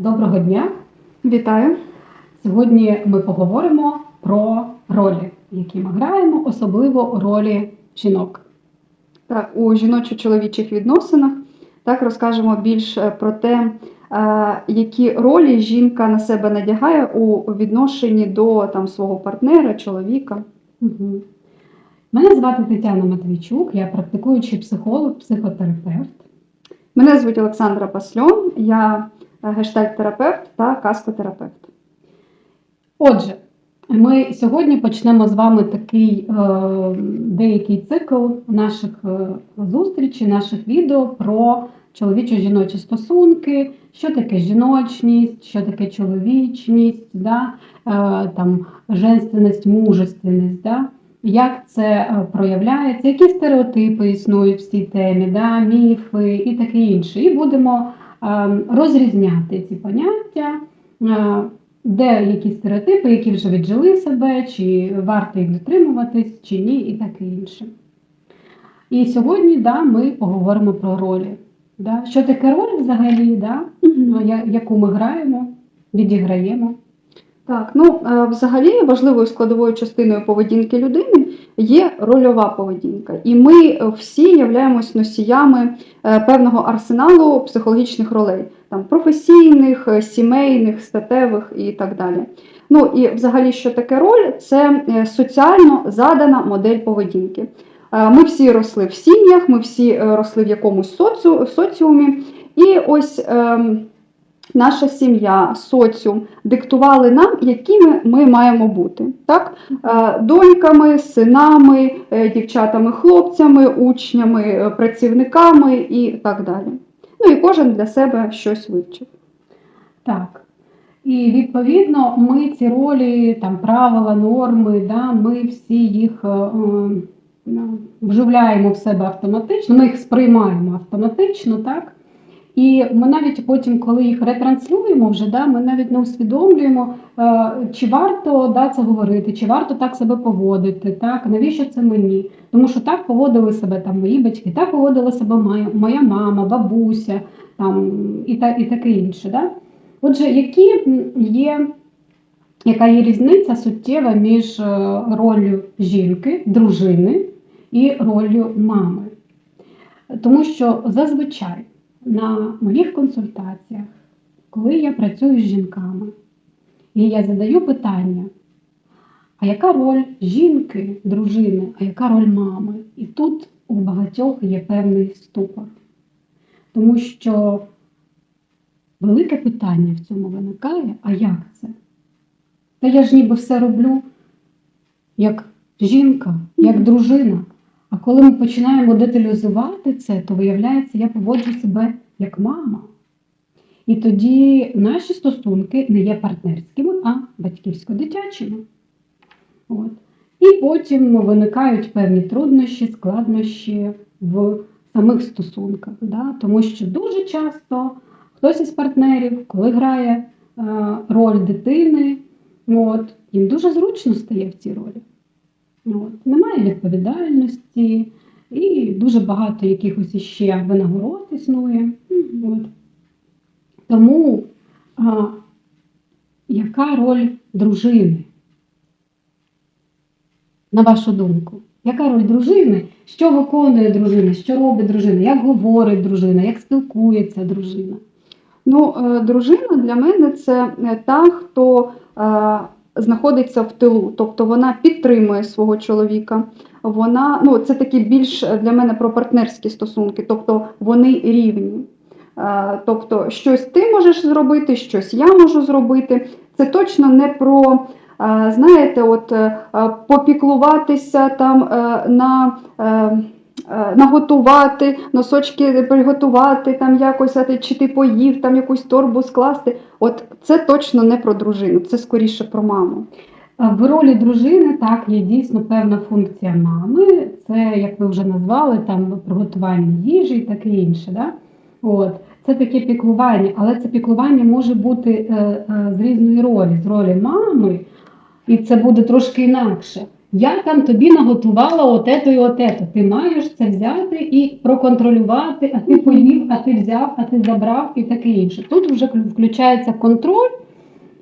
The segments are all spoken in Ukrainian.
Доброго дня! Вітаю. Сьогодні ми поговоримо про ролі, які ми граємо, особливо ролі жінок. Так, у жіночо-чоловічих відносинах так розкажемо більше про те, е, які ролі жінка на себе надягає у відношенні до там, свого партнера, чоловіка. Угу. Мене звати Тетяна Матвійчук, я практикуючий психолог, психотерапевт. Мене звуть Олександра Пасльон, я гештальт-терапевт та каскотерапевт. Отже, ми сьогодні почнемо з вами такий е, деякий цикл наших е, зустрічей, наших відео про чоловічо-жіночі стосунки, що таке жіночність, що таке чоловічність, да? е, там, женственність, мужественність, да? як це проявляється, які стереотипи існують в цій темі, да? міфи і таке інше. І будемо розрізняти ці поняття. е, де які стереотипи, які вже віджили себе, чи варто їх дотримуватись, чи ні, і таке інше. І сьогодні да, ми поговоримо про ролі. Да? Що таке роль взагалі, да? Ну, яку ми граємо, відіграємо. Так, ну е, взагалі важливою складовою частиною поведінки людини є рольова поведінка, і ми е, всі являємось носіями е, певного арсеналу психологічних ролей, там професійних, сімейних, статевих і так далі. Ну і взагалі, що таке роль? Це соціально задана модель поведінки. Ми всі росли в сім'ях, ми всі росли в якомусь соціумі, і ось. Ем, наша сім'я, соціум диктували нам, якими ми маємо бути. Так? Е, Доньками, синами, е, дівчатами, хлопцями, учнями, е, працівниками і так далі. Ну і кожен для себе щось вивчив. Так. І відповідно ми ці ролі, там, правила, норми, да, ми всі їх е, е, ну, вживляємо в себе автоматично, ми їх сприймаємо автоматично, так? І ми навіть потім, коли їх ретранслюємо, вже да, ми навіть не усвідомлюємо, е, чи варто да, це говорити, чи варто так себе поводити, так, навіщо це мені? Тому що так поводили себе там мої батьки, так поводила себе моя, моя мама, бабуся там, і, та, і таке інше. Да? Отже, які є, яка є різниця суттєва між е, роллю жінки, дружини і роллю мами? Тому що зазвичай на моїх консультаціях, коли я працюю з жінками, і я задаю питання, а яка роль жінки, дружини, а яка роль мами? І тут у багатьох є певний ступор. Тому що велике питання в цьому виникає, а як це? Та я ж ніби все роблю як жінка, як дружина. А коли ми починаємо деталізувати це, то виявляється, я поводжу себе як мама. І тоді наші стосунки не є партнерськими, а батьківсько-дитячими. От. І потім виникають певні труднощі, складнощі в самих стосунках. Да? Тому що дуже часто хтось із партнерів, коли грає е, роль дитини, от, їм дуже зручно стає в цій ролі. От. Немає відповідальності і дуже багато якихось іще винагород існує. От. Тому а, яка роль дружини? На вашу думку? Яка роль дружини? Що виконує дружина? Що робить дружина? Як говорить дружина? Як спілкується дружина? Ну, е, дружина для мене це е, та, хто е, знаходиться в тилу, тобто вона підтримує свого чоловіка. Вона, ну, це такі більш для мене про партнерські стосунки, тобто вони рівні. Е, Тобто, щось ти можеш зробити, щось я можу зробити. Це точно не про, е, знаєте, от е, попіклуватися там на. Е, е, Наготувати, носочки приготувати, там якось, чи ти поїв, там якусь торбу скласти. От це точно не про дружину, це скоріше про маму. В ролі дружини так є дійсно певна функція мами. Це, як ви вже назвали, там приготування їжі і таке інше. Да? От. Це таке піклування, але це піклування може бути е, е, з різної ролі, з ролі мами, і це буде трошки інакше. Я там тобі наготувала отето і отето. Ти маєш це взяти і проконтролювати, а ти поїв, а ти взяв, а ти забрав і таке інше. Тут вже включається контроль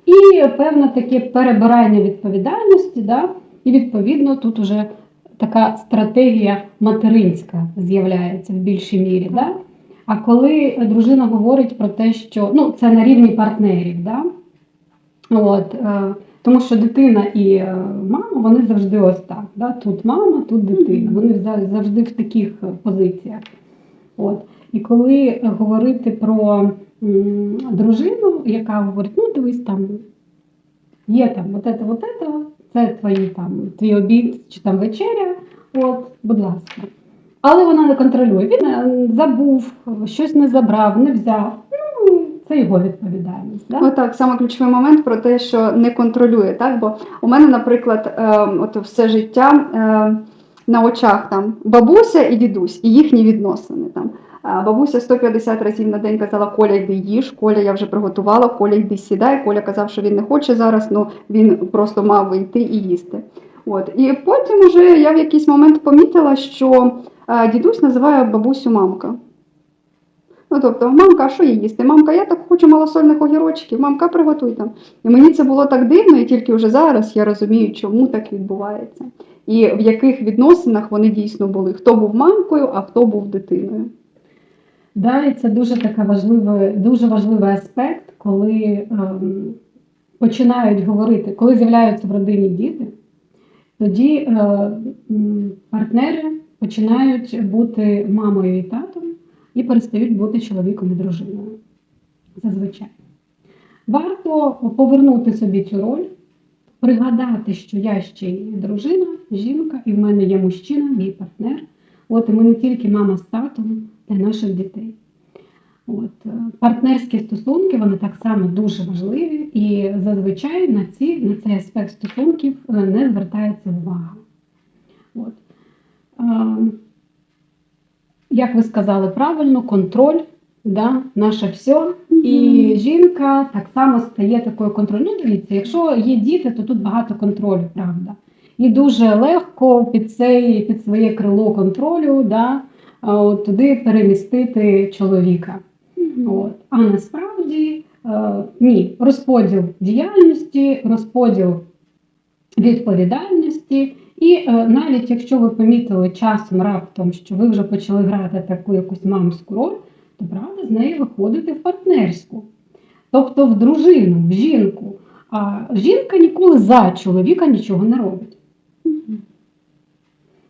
і певне таке перебирання відповідальності, да? і відповідно тут вже така стратегія материнська з'являється в більшій мірі. Да? А коли дружина говорить про те, що ну, це на рівні партнерів, да? От, е, тому що дитина і е, мама вони завжди ось так. Да? Тут мама, тут дитина. Вони завжди в таких е, позиціях. От. І коли говорити про дружину, яка говорить, ну дивись там, є там от це, от це, це твої там твій обід чи там вечеря, от, будь ласка. Але вона не контролює. Він е, забув, щось не забрав, не взяв. Це його відповідальність. Да? Отак, саме ключовий момент про те, що не контролює. Так? Бо у мене, наприклад, е, от все життя е, на очах там бабуся і дідусь, і їхні відносини. Там. Бабуся 150 разів на день казала, Коля, йди їж, Коля, я вже приготувала, Коля, йди сідай. Коля казав, що він не хоче зараз, ну він просто мав вийти і їсти. От. І потім уже я в якийсь момент помітила, що е, дідусь називає бабусю мамка. Ну, тобто, мамка, а що їй їсти? Мамка, я так хочу малосольних огірочків, мамка, приготуй там. І мені це було так дивно, і тільки вже зараз я розумію, чому так відбувається. І в яких відносинах вони дійсно були. Хто був мамкою, а хто був дитиною. Да, і це дуже така важливий, дуже важливий аспект, коли ем, починають говорити, коли з'являються в родині діти, тоді е, партнери починають бути мамою татом і перестають бути чоловіком і дружиною. Зазвичай. Варто повернути собі цю роль, пригадати, що я ще й дружина, жінка, і в мене є мужчина, мій партнер. От і ми не тільки мама з татом для наших дітей. От, е, партнерські стосунки вони так само дуже важливі, і зазвичай на, ці, на цей аспект стосунків е, не звертається увага. От. Як ви сказали правильно, контроль, да, наше все. І жінка так само стає такою контрольною. Ну, дивіться, якщо є діти, то тут багато контролю, правда. І дуже легко під, цей, під своє крило контролю да, от туди перемістити чоловіка. От. А насправді е, ні, розподіл діяльності, розподіл відповідальності. І е, навіть якщо ви помітили часом раптом, що ви вже почали грати таку якусь мамську роль, то правда з неї виходити в партнерську. Тобто в дружину, в жінку. А жінка ніколи за чоловіка нічого не робить.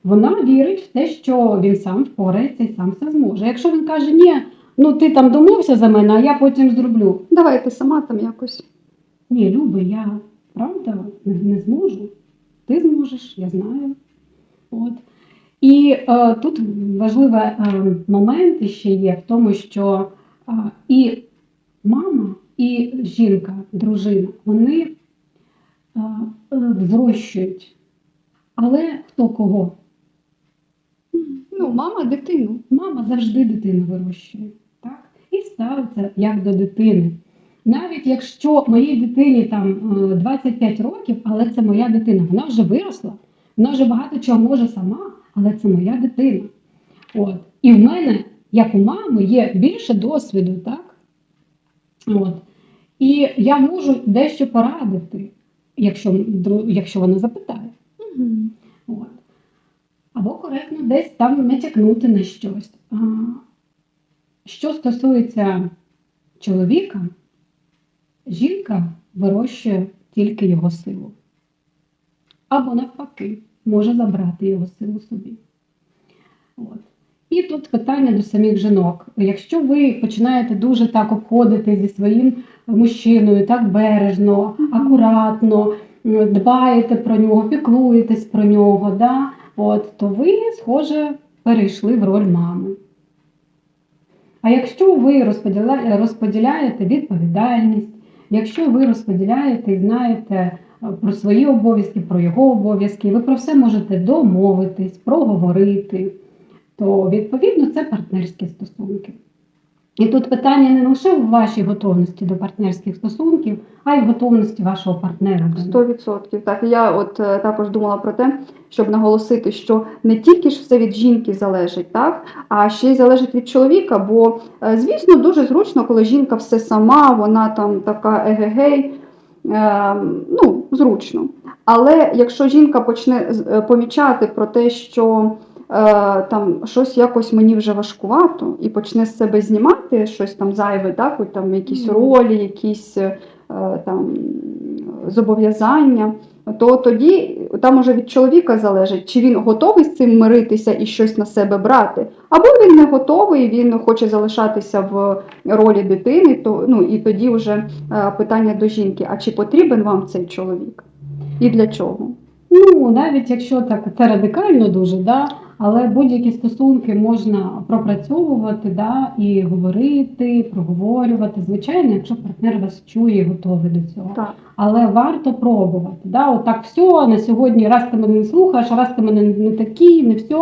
Вона вірить в те, що він сам впорається і сам все зможе. Якщо він каже, ні, ну ти там домовся за мене, а я потім зроблю. Давай ти сама там якось. Ні, Люби, я правда не, не зможу. Ти зможеш, я знаю. От. І е, тут важливий е, момент ще є в тому, що е, і мама, і жінка, дружина, вони е, зрощують. Але хто кого? Ну, мама дитину. Мама завжди дитину вирощує, так? І ставиться як до дитини. Навіть якщо моїй дитині там е, 25 років, але це моя дитина, вона вже виросла, вона вже багато чого може сама, але це моя дитина. От. І в мене, як у мами, є більше досвіду, так? От. І я можу дещо порадити, якщо, якщо вона запитає. От. Або коректно десь там натякнути на щось. А, Що стосується чоловіка, жінка вирощує тільки його силу. Або навпаки, може забрати його силу собі. От. І тут питання до самих жінок. Якщо ви починаєте дуже так обходити зі своїм мужчиною, так бережно, акуратно, дбаєте про нього, піклуєтесь про нього, да? От, то ви, схоже, перейшли в роль мами. А якщо ви розподіляєте відповідальність, якщо ви розподіляєте і знаєте е, про свої обов'язки, про його обов'язки, ви про все можете домовитись, проговорити, то відповідно це партнерські стосунки. І тут питання не лише в вашій готовності до партнерських стосунків, а й в готовності вашого партнера. до них. 100%. Так, я от е, також думала про те, щоб наголосити, що не тільки ж все від жінки залежить, так, а ще й залежить від чоловіка. Бо, е, звісно, дуже зручно, коли жінка все сама, вона там така егегей, е, ну, зручно. Але якщо жінка почне е, помічати про те, що там щось якось мені вже важкувато, і почне з себе знімати щось там зайве, так, от там якісь ролі, якісь е, там зобов'язання, то тоді там уже від чоловіка залежить, чи він готовий з цим миритися і щось на себе брати, або він не готовий, він хоче залишатися в ролі дитини, то ну і тоді вже е, питання до жінки: а чи потрібен вам цей чоловік? І для чого? Ну, навіть якщо так це радикально дуже, да, але будь-які стосунки можна пропрацьовувати да, і говорити, проговорювати. Звичайно, якщо партнер вас чує і готовий до цього. Так. Але варто пробувати. Да? От так все на сьогодні, раз ти мене не слухаєш, а раз ти мене не такий, не все.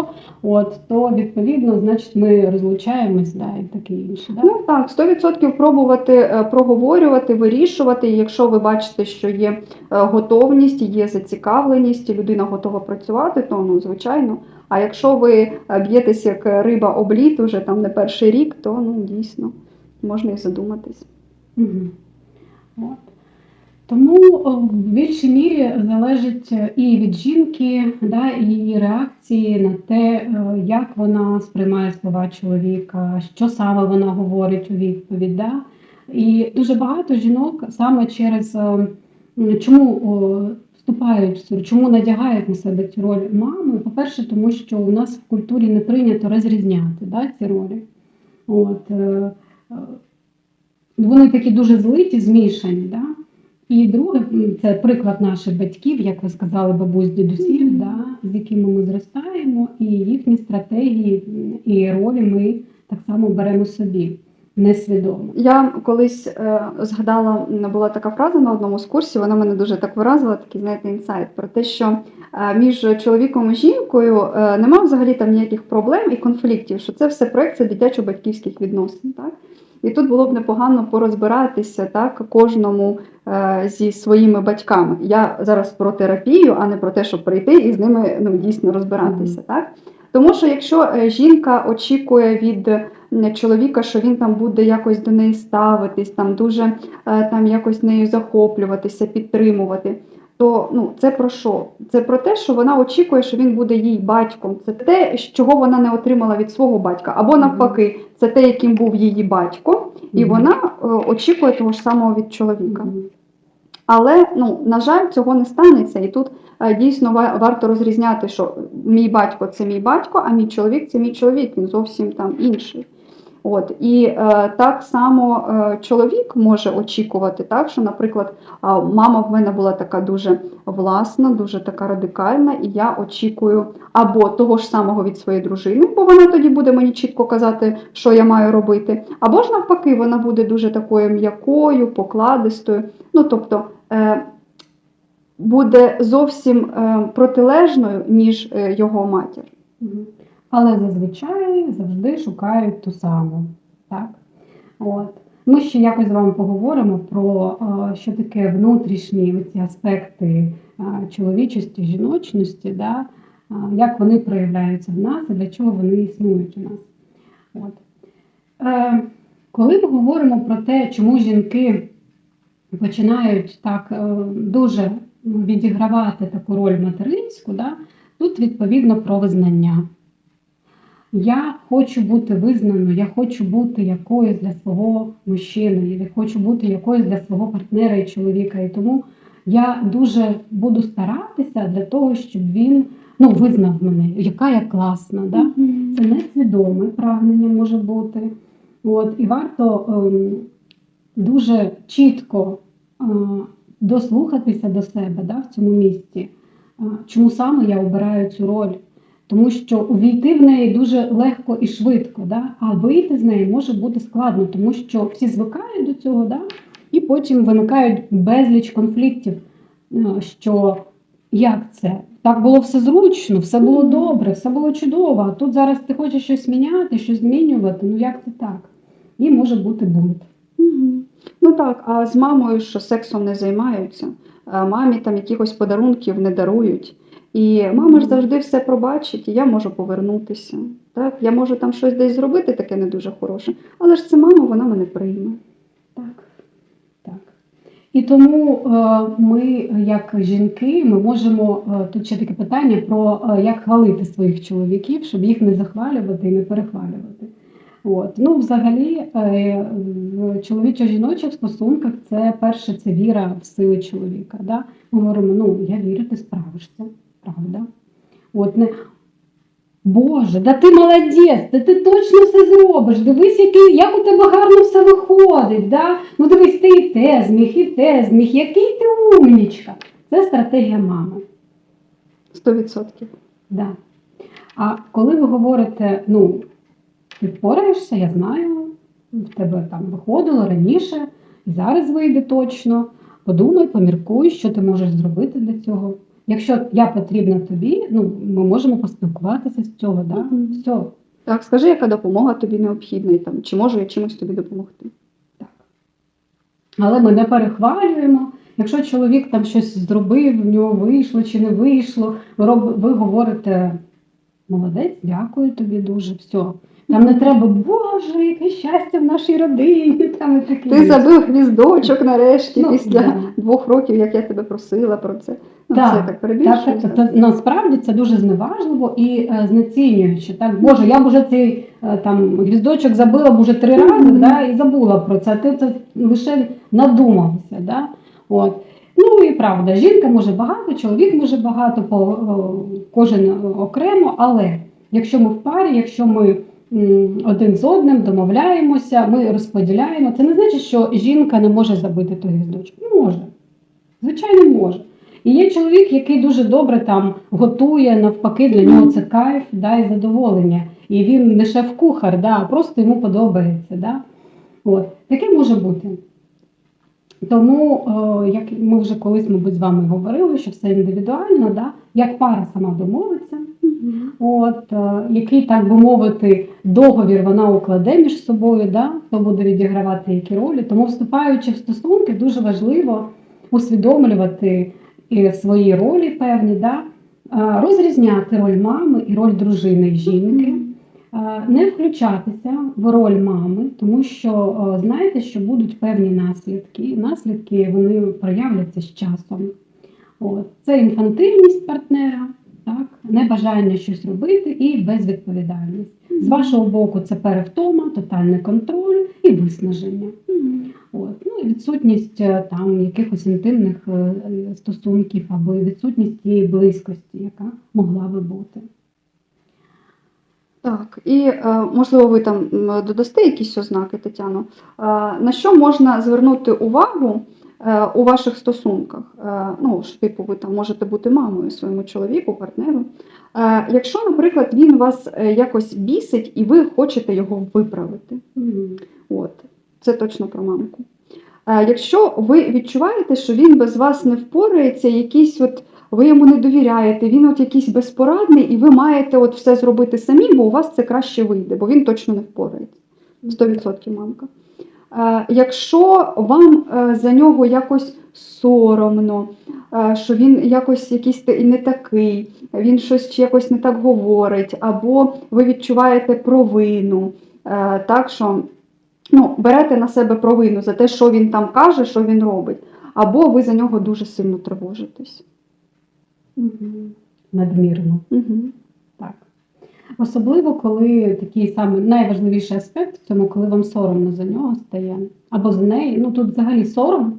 От то відповідно, значить, ми розлучаємось, да, і таке інше. Да? Ну так, 100% пробувати е, проговорювати, вирішувати. І якщо ви бачите, що є е, готовність, є зацікавленість, людина готова працювати, то ну звичайно. А якщо ви е, б'єтесь як риба об лід уже там не перший рік, то ну дійсно можна і задуматись. Угу. Тому в більшій мірі залежить е, і від жінки, да, і її реакції на те, е, як вона сприймає слова чоловіка, що саме вона говорить у відповідь. Да? І дуже багато жінок саме через чому вступають в цю, чому надягають на себе цю роль мами. По-перше, тому що у нас в культурі не прийнято розрізняти да, ці ролі. От, е, е, вони такі дуже злиті, змішані. Да? І друге, це приклад наших батьків, як ви сказали, бабусь, дідусів, да, з якими ми зростаємо, і їхні стратегії і ролі ми так само беремо собі несвідомо. Я колись е, згадала, була така фраза на одному з курсів, вона мене дуже так виразила, такий знаєте, інсайт про те, що е, між чоловіком і жінкою е, немає взагалі там ніяких проблем і конфліктів, що це все проекція дитячо-батьківських відносин. Так? І тут було б непогано порозбиратися так, кожному е, зі своїми батьками. Я зараз про терапію, а не про те, щоб прийти і з ними ну, дійсно розбиратися. Так? Тому що якщо е, жінка очікує від чоловіка, що він там буде якось до неї ставитись, там дуже е, там якось нею захоплюватися, підтримувати. То ну це про що? Це про те, що вона очікує, що він буде їй батьком. Це те, чого вона не отримала від свого батька, або навпаки, це те, яким був її батько, і вона е, очікує того ж самого від чоловіка. Але ну на жаль, цього не станеться. І тут е, дійсно ва- варто розрізняти, що мій батько це мій батько, а мій чоловік це мій чоловік. Він зовсім там інший. От і е, так само е, чоловік може очікувати, так що, наприклад, а, мама в мене була така дуже власна, дуже така радикальна, і я очікую або того ж самого від своєї дружини, бо вона тоді буде мені чітко казати, що я маю робити, або ж навпаки, вона буде дуже такою м'якою, покладистою. Ну тобто е, буде зовсім е, протилежною, ніж е, його матір. Але зазвичай завжди шукають ту саму. Так? От. Ми ще якось з вами поговоримо про що таке внутрішні ці аспекти чоловічості, жіночності, да? як вони проявляються в нас і для чого вони існують у нас. От. Е, Коли ми говоримо про те, чому жінки починають так е, дуже відігравати таку роль материнську, да? тут відповідно про визнання. Я хочу бути визнаною, я хочу бути якоюсь для свого мужчини, я хочу бути якоюсь для свого партнера і чоловіка. І тому я дуже буду старатися для того, щоб він ну, визнав мене, яка я класна. Да? Це несвідоме прагнення може бути. От, і варто ем, дуже чітко е, дослухатися до себе да, в цьому місці. Е, чому саме я обираю цю роль? Тому що увійти в неї дуже легко і швидко, да? а вийти з неї може бути складно, тому що всі звикають до цього, да? і потім виникають безліч конфліктів, е, що як це? Так було все зручно, все було добре, все було чудово. А тут зараз ти хочеш щось міняти, щось змінювати. Ну як це так? і може бути бунт. Ну так, а з мамою, що сексом не займаються, а мамі там якихось подарунків не дарують. І мама ж завжди все пробачить, і я можу повернутися. Так? Я можу там щось десь зробити таке не дуже хороше, але ж це мама, вона мене прийме. Так. І тому е, ми, як жінки, ми можемо е, тут ще таке питання про е, як хвалити своїх чоловіків, щоб їх не захвалювати і не перехвалювати. От. Ну, взагалі, в чоловічо-жіночих стосунках це перше це віра в сили чоловіка. Да? Ми говоримо, ну я вірю, ти справишся, правда. От не Боже, да ти молодець, да ти точно все зробиш. Дивись, який, як у тебе гарно все виходить. Да? Ну дивись, ти і те зміг, і те зміг, який ти умнічка. Це стратегія мами. Сто відсотків. Да. А коли ви говорите, ну, ти впораєшся, я знаю, в тебе там виходило раніше, і зараз вийде точно. Подумай, поміркуй, що ти можеш зробити для цього. Якщо я потрібна тобі, ну ми можемо поспілкуватися з цього, да? Мгм. все. Так, скажи, яка допомога тобі необхідна, і там, чи можу я чимось тобі допомогти? Але ми не перехвалюємо. Якщо чоловік там щось зробив, в нього вийшло чи не вийшло, ви, роб... ви говорите молодець, дякую тобі дуже, все. Там не треба, Боже, яке щастя в нашій родині. Там і таке. Ти забив гвіздочок нарешті Ну, після да. двох років, як я тебе просила про це. Ну, Так, це так перебільшую. Так, так, це, насправді це дуже зневажливо і е, знецінююче. Так, Боже, я б уже цей е, там гвіздочок забила б уже три рази Мгм. да, і забула про це. Ти це лише надумався. Да? От. Ну і правда, жінка може багато, чоловік може багато, по, о, кожен окремо, але якщо ми в парі, якщо ми один з одним домовляємося, ми розподіляємо, це не значить, що жінка не може забити той гвіздочок. Ну, Може. Звичайно, може. І є чоловік, який дуже добре там готує, навпаки, для нього це кайф да, і задоволення. І він не шеф-кухар, да, а просто йому подобається. Да? От. Таке може бути. Тому, е, як ми вже колись, мабуть, з вами говорили, що все індивідуально, да? як пара сама домовиться, От, е, який, так би мовити, договір вона укладе між собою, да? хто буде відігравати які ролі. Тому, вступаючи в стосунки, дуже важливо усвідомлювати і свої ролі певні, да? е, розрізняти роль мами і роль дружини і жінки. Е, Не включатися в роль мами, тому що е, знаєте, що будуть певні наслідки. Наслідки вони проявляться з часом. От. Це інфантильність партнера, так? небажання щось робити і безвідповідальність. З вашого боку, це перевтома, тотальний контроль і виснаження. Мгм. От. Ну, відсутність е, там якихось інтимних стосунків або відсутність тієї близькості, яка могла би бути. Так, і е, можливо, ви там додасте якісь ознаки, Тетяно. Е, На що можна звернути увагу е, у ваших стосунках? Ну, що, типу, ви там можете бути мамою своєму чоловіку, партнеру. Якщо, наприклад, він вас якось бісить і ви хочете його виправити. От, це точно про мамку. Якщо ви відчуваєте, що він без вас не впорається, якийсь от ви йому не довіряєте, він от якийсь безпорадний, і ви маєте от все зробити самі, бо у вас це краще вийде, бо він точно не впорається. 100% мамка. Е, Якщо вам е, за нього якось соромно, е, що він якось якийсь не такий, він щось якось не так говорить, або ви відчуваєте провину, е, так що ну, берете на себе провину за те, що він там каже, що він робить, або ви за нього дуже сильно тривожитесь. Мгм. Надмірно. Угу. Так. Особливо, коли такий саме найважливіший аспект в цьому, коли вам соромно за нього стає, або за неї. Ну тут взагалі сором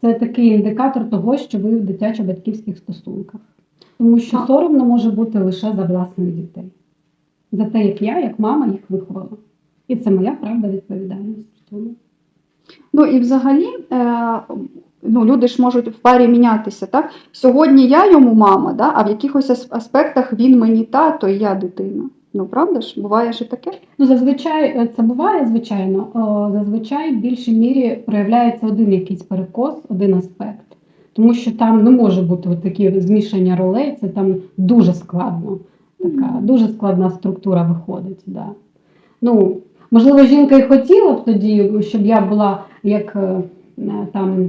це такий індикатор того, що ви в дитячо-батьківських стосунках. Тому що Так. соромно може бути лише за власних дітей, за те, як я, як мама їх виховала. І це моя правда відповідальність. Ну і взагалі, е, ну, люди ж можуть в парі мінятися. Так? Сьогодні я йому мама, да? а в якихось аспектах він мені тато, і я дитина. Ну, правда ж? Буває ж і таке? Ну, зазвичай е, це буває, звичайно. Зазвичай в більшій мірі проявляється один якийсь перекос, один аспект. Тому що там не може бути от такі змішання ролей, це там дуже складно. Така дуже складна структура виходить. Да. Ну, Можливо, жінка і хотіла б тоді, щоб я була як е, е, там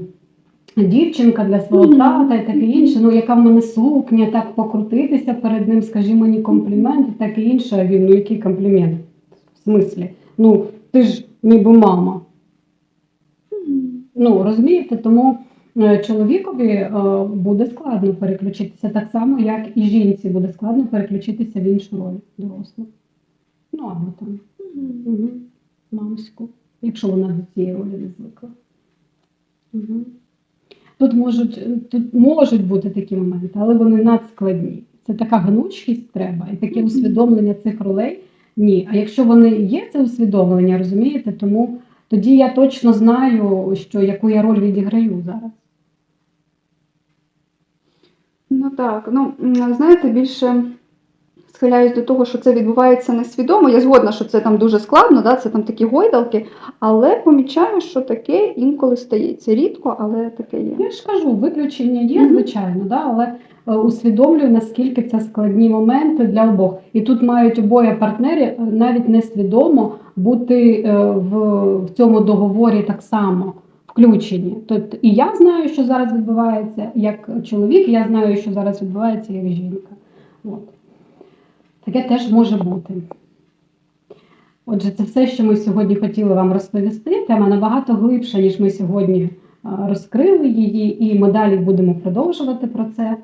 дівчинка для свого тата і таке інше. Ну, яка в мене сукня, так покрутитися перед ним, скажи мені комплімент і таке інше. А він, ну який комплімент? В смислі? Ну, ти ж ніби мама. Ну, розумієте, тому е, чоловікові е, буде складно переключитися так само, як і жінці буде складно переключитися в іншу роль дорослу. Ну, або там угу. мамську, якщо вона до цієї ролі не звикла. Угу. Тут можуть, тут можуть бути такі моменти, але вони надскладні. Це така гнучкість треба, і таке усвідомлення цих ролей. Ні. А якщо вони є, це усвідомлення, розумієте, тому тоді я точно знаю, що яку я роль відіграю зараз. Ну так, ну знаєте, більше схиляюсь до того, що це відбувається несвідомо. Я згодна, що це там дуже складно, да, це там такі гойдалки, але помічаю, що таке інколи стається. Рідко, але таке є. Я ж кажу, виключення є, звичайно, да, але е, усвідомлюю, наскільки це складні моменти для обох. І тут мають обоє партнери е, навіть несвідомо бути е, в, в цьому договорі так само включені. Тобто і я знаю, що зараз відбувається як чоловік, я знаю, що зараз відбувається як жінка. От. Таке теж може бути. Отже, це все, що ми сьогодні хотіли вам розповісти. Тема набагато глибша, ніж ми сьогодні розкрили її, і ми далі будемо продовжувати про це.